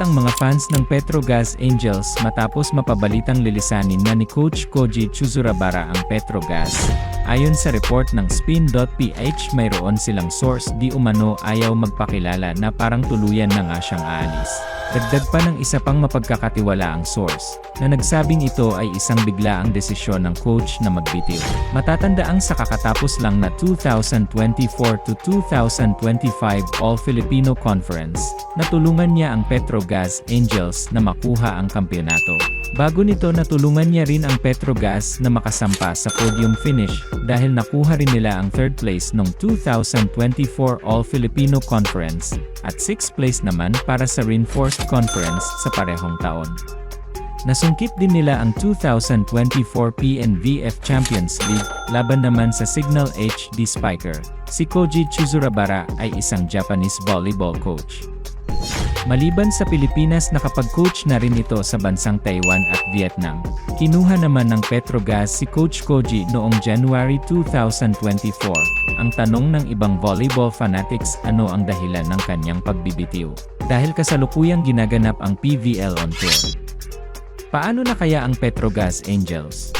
ang mga fans ng Petrogas Angels matapos mapabalitang lilisanin na ni Coach Koji Chuzurabara ang Petrogas. Ayon sa report ng spin.ph mayroon silang source di umano ayaw magpakilala na parang tuluyan na nga siyang aalis. Dagdag pa ng isa pang mapagkakatiwalaang source, na nagsabing ito ay isang biglaang desisyon ng coach na magbitiw. Matatandaang sa kakatapos lang na 2024 to 2025 All-Filipino Conference, natulungan niya ang Petrogas Angels na makuha ang kampyonato. Bago nito natulungan niya rin ang Petrogas na makasampa sa podium finish dahil nakuha rin nila ang third place noong 2024 All-Filipino Conference at 6th place naman para sa Reinforced Conference sa parehong taon. Nasungkit din nila ang 2024 PNVF Champions League laban naman sa Signal HD Spiker. Si Koji Chuzurabara ay isang Japanese volleyball coach. Maliban sa Pilipinas nakapag-coach na rin ito sa bansang Taiwan at Vietnam. Kinuha naman ng Petrogas si Coach Koji noong January 2024. Ang tanong ng ibang volleyball fanatics ano ang dahilan ng kanyang pagbibitiw. Dahil kasalukuyang ginaganap ang PVL on tour. Paano na kaya ang Petrogas Angels?